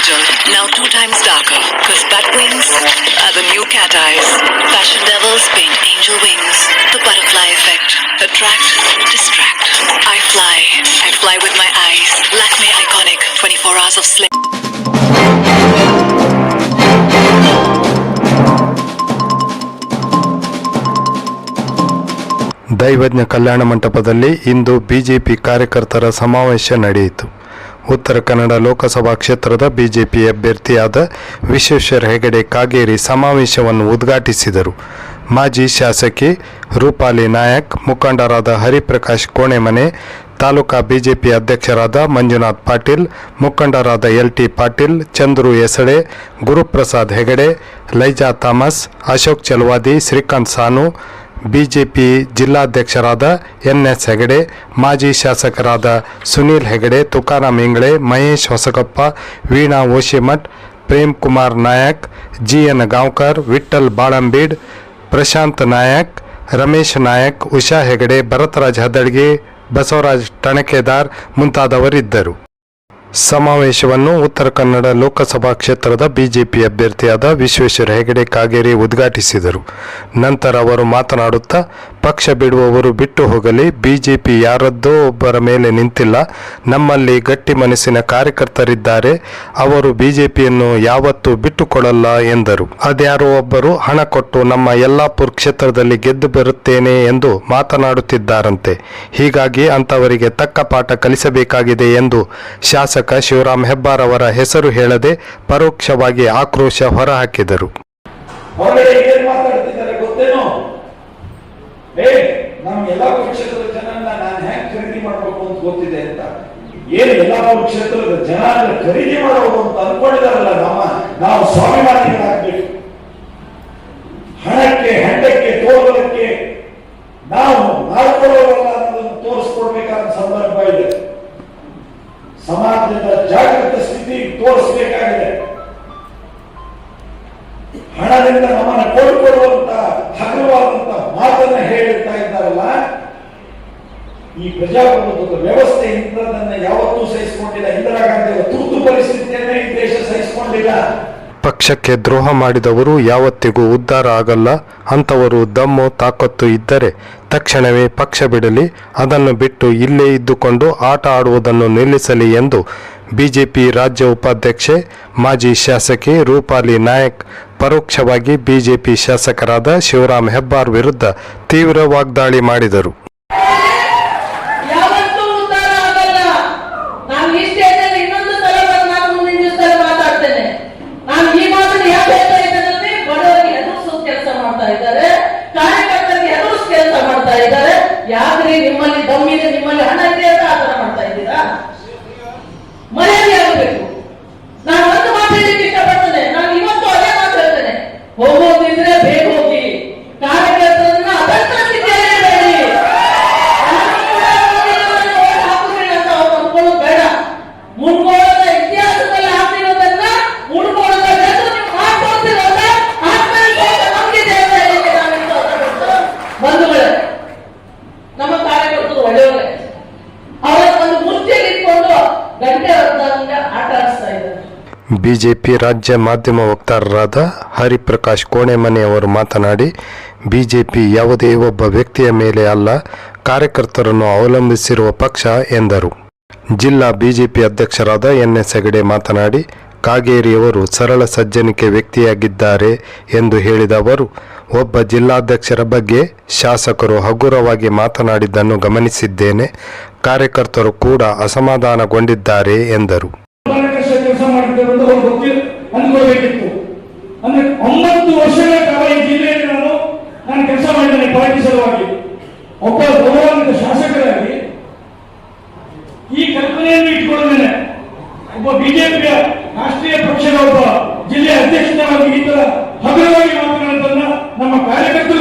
larger, now two times darker, Because bat wings are the new cat eyes. Fashion devils paint angel wings. The butterfly effect. Attract, distract. I fly. I fly with my eyes. Lakme iconic. 24 hours of sleep. ದೈವಜ್ಞ ಕಲ್ಯಾಣ ಮಂಟಪದಲ್ಲಿ ಇಂದು BJP ಕಾರ್ಯಕರ್ತರ ಸಮಾವೇಶ ನಡೆಯಿತು ಉತ್ತರ ಕನ್ನಡ ಲೋಕಸಭಾ ಕ್ಷೇತ್ರದ BJP ಅಭ್ಯರ್ಥಿಯಾದ ವಿಶ್ವೇಶ್ವರ ಹೆಗಡೆ ಕಾಗೇರಿ ಸಮಾವೇಶವನ್ನು ಉದ್ಘಾಟಿಸಿದರು. ಮಾಜಿ ಶಾಸಕಿ ರೂಪಾಲಿ ನಾಯಕ್, ಮುಖಂಡರಾದ ಹರಿಪ್ರಕಾಶ್ ಕೋಣೆಮನೆ, ತಾಲೂಕಾ ಬಿಜೆಪಿ ಅಧ್ಯಕ್ಷರಾದ ಮಂಜುನಾಥ್ ಪಾಟೀಲ್, ಮುಖಂಡರಾದ L T Patil, Chandru ಎಸಡೆ Guruprasad Hegde, Liza Thomas, Ashok Chalavadi, Srikanth Sanu BJP ಜಿಲ್ಲಾಧ್ಯಕ್ಷರಾದ ಎನ್ ಎಸ್ ಹೆಗಡೆ, ಮಾಜಿ ಶಾಸಕರಾದ ಸುನೀಲ್ ಹೆಗಡೆ, ತುಕಾರಾಮ್ ಇಂಗ್ಳೆ, ಮಹೇಶ್ ಹೊಸಗಪ್ಪ ವೀಣಾ ಓಶಿಮಠ್, ಪ್ರೇಮ್ ಕುಮಾರ್ ನಾಯಕ್ ಜಿ ಎನ್ ಗಾಂವ್ಕರ್ ವಿಠಲ್ ಬಾಳಂಬೀಡ್, ಪ್ರಶಾಂತ್ ನಾಯಕ್, ರಮೇಶ್ ನಾಯಕ್, ಉಷಾ ಹೆಗಡೆ, ಭರತರಾಜ್ ಹದಡ್ಗಿ ಬಸವರಾಜ್ ಟಣಕೆದಾರ್ ಮುಂತಾದವರಿದ್ದರು. ಸಮಾವೇಶವನ್ನು ಉತ್ತರ ಕನ್ನಡ ಲೋಕಸಭಾ ಕ್ಷೇತ್ರದ ಬಿಜೆಪಿ ಅಭ್ಯರ್ಥಿಯಾದ ವಿಶ್ವೇಶ್ವರ ಹೆಗಡೆ ಕಾಗೇರಿ ಉದ್ಘಾಟಿಸಿದರು. ನಂತರ ಅವರು ಮಾತನಾಡುತ್ತಾ, ಪಕ್ಷ ಬಿಡುವವರು ಬಿಟ್ಟು ಹೋಗಲಿ, ಬಿಜೆಪಿ ಯಾರದ್ದೋ ಒಬ್ಬರ ಮೇಲೆ ನಿಂತಿಲ್ಲ, ನಮ್ಮಲ್ಲಿ ಗಟ್ಟಿ ಮನಸ್ಸಿನ ಕಾರ್ಯಕರ್ತರಿದ್ದಾರೆ, ಅವರು ಬಿಜೆಪಿಯನ್ನು ಯಾವತ್ತೂ ಬಿಟ್ಟುಕೊಡಲ್ಲ ಎಂದರು. ಅದ್ಯಾರೋ ಒಬ್ಬರು ಹಣ ಕೊಟ್ಟು ನಮ್ಮ ಯಲ್ಲಾಪುರ್ ಕ್ಷೇತ್ರದಲ್ಲಿ ಗೆದ್ದು ಬರುತ್ತೇನೆ ಎಂದು ಮಾತನಾಡುತ್ತಿದ್ದಾರಂತೆ. ಹೀಗಾಗಿ ಅಂತವರಿಗೆ ತಕ್ಕ ಪಾಠ ಕಲಿಸಬೇಕಾಗಿದೆ ಎಂದು ಶಾಸಕ ಶಿವರಾಮ್ ಹೆಬ್ಬಾರ್ ಅವರ ಹೆಸರು ಹೇಳದೆ ಪರೋಕ್ಷವಾಗಿ ಆಕ್ರೋಶ ಹೊರಹಾಕಿದರು. ಏನ್ ಎಲ್ಲಾ ಕ್ಷೇತ್ರದ ಖರೀದಿ ಅಂತ ಅನ್ಕೊಂಡಿದಾರಲ್ಲ ನಮ್ಮ ನಾವು ಸ್ವಾಭಿಮಾನಿಗಳಾಗ್ಬೇಕು. ಜಾಗೃತ ಸ್ಥಿತಿ ತೋರಿಸಬೇಕಾಗಿದೆ. ಹಣದಿಂದ ನಮ್ಮನ್ನು ಕೊಳ್ಳುಕೊಳ್ಳುವಂತ ಹಗುರವಾದಂತ ಮಾತನ್ನ ಹೇಳಿರ್ತಾ ಇದ್ದಾರಲ್ಲ, ಈ ಪ್ರಜಾಪ್ರಭುತ್ವದ ವ್ಯವಸ್ಥೆ ಇಂಥದನ್ನ ಯಾವತ್ತೂ ಸಹಿಸಿಕೊಂಡಿಲ್ಲ. ಇಂದಿರಾ ಗಾಂಧಿ ತುರ್ತು ಪರಿಸ್ಥಿತಿಯನ್ನೇ ಈ ದೇಶ ಸಹಿಸಿಕೊಂಡಿಲ್ಲ. ಪಕ್ಷಕ್ಕೆ ದ್ರೋಹ ಮಾಡಿದವರು ಯಾವತ್ತಿಗೂ ಉದ್ಧಾರ ಆಗಲ್ಲ. ಅಂಥವರು ದಮ್ಮು, ತಾಕತ್ತು ಇದ್ದರೆ ತಕ್ಷಣವೇ ಪಕ್ಷ ಬಿಡಲಿ. ಅದನ್ನು ಬಿಟ್ಟು ಇಲ್ಲೇ ಇದ್ದುಕೊಂಡು ಆಟ ಆಡುವುದನ್ನು ನಿಲ್ಲಿಸಲಿ ಎಂದು ಬಿಜೆಪಿ ರಾಜ್ಯ ಉಪಾಧ್ಯಕ್ಷೆ, ಮಾಜಿ ಶಾಸಕಿ ರೂಪಾಲಿ ನಾಯಕ್ ಪರೋಕ್ಷವಾಗಿ ಬಿಜೆಪಿ ಶಾಸಕರಾದ ಶಿವರಾಮ್ ಹೆಬ್ಬಾರ್ ವಿರುದ್ಧ ತೀವ್ರ ವಾಗ್ದಾಳಿ ಮಾಡಿದರು. ಯಾಕ್ರಿ ನಿಮ್ಮಲ್ಲಿ ದಮ್ಮಿದೆ ನಿಮ್ಮಲ್ಲಿ ಹಣ ಇದೆ ಅಂತ ಬಿಜೆಪಿ ರಾಜ್ಯ ಮಾಧ್ಯಮ ವಕ್ತಾರರಾದ ಹರಿಪ್ರಕಾಶ್ ಕೋಣೆಮನೆ ಅವರು ಮಾತನಾಡಿ, ಬಿಜೆಪಿ ಯಾವುದೇ ಒಬ್ಬ ವ್ಯಕ್ತಿಯ ಮೇಲೆ ಅಲ್ಲ, ಕಾರ್ಯಕರ್ತರನ್ನು ಅವಲಂಬಿಸಿರುವ ಪಕ್ಷ ಎಂದರು. ಜಿಲ್ಲಾ ಬಿಜೆಪಿ ಅಧ್ಯಕ್ಷರಾದ ಎನ್ ಎಸ್ ಹೆಗಡೆ ಮಾತನಾಡಿ, ಕಾಗೇರಿಯವರು ಸರಳ ಸಜ್ಜನಿಕೆ ವ್ಯಕ್ತಿಯಾಗಿದ್ದಾರೆ ಎಂದು ಹೇಳಿದ ಅವರು, ಒಬ್ಬ ಜಿಲ್ಲಾಧ್ಯಕ್ಷರ ಬಗ್ಗೆ ಶಾಸಕರು ಹಗುರವಾಗಿ ಮಾತನಾಡಿದ್ದನ್ನು ಗಮನಿಸಿದ್ದೇನೆ, ಕಾರ್ಯಕರ್ತರು ಕೂಡ ಅಸಮಾಧಾನಗೊಂಡಿದ್ದಾರೆ ಎಂದರು. ಅಂದ್ಕೋಬೇಕಿತ್ತು ಅಂದ್ರೆ ಒಂಬತ್ತು ವರ್ಷಗಳ ಕಾಲ ಈ ಜಿಲ್ಲೆಯಲ್ಲಿ ನಾನು ನಾನು ಕೆಲಸ ಮಾಡಿದ್ದೇನೆ ಪಾರ್ಟಿ ಸಲುವಾಗಿ. ಒಬ್ಬ ಗೌರವಾನ್ವಿತ ಶಾಸಕರಾಗಿ ಈ ಕಲ್ಪನೆಯನ್ನು ಇಟ್ಕೊಂಡ್ಮೇಲೆ ಒಬ್ಬ ಬಿಜೆಪಿಯ ರಾಷ್ಟ್ರೀಯ ಪಕ್ಷದ ಒಬ್ಬ ಜಿಲ್ಲೆಯ ಅಧ್ಯಕ್ಷರಾಗಿ ಈ ತರ ಹಗುರವಾಗಿ ನಮ್ಮ ಕಾರ್ಯಕರ್ತರು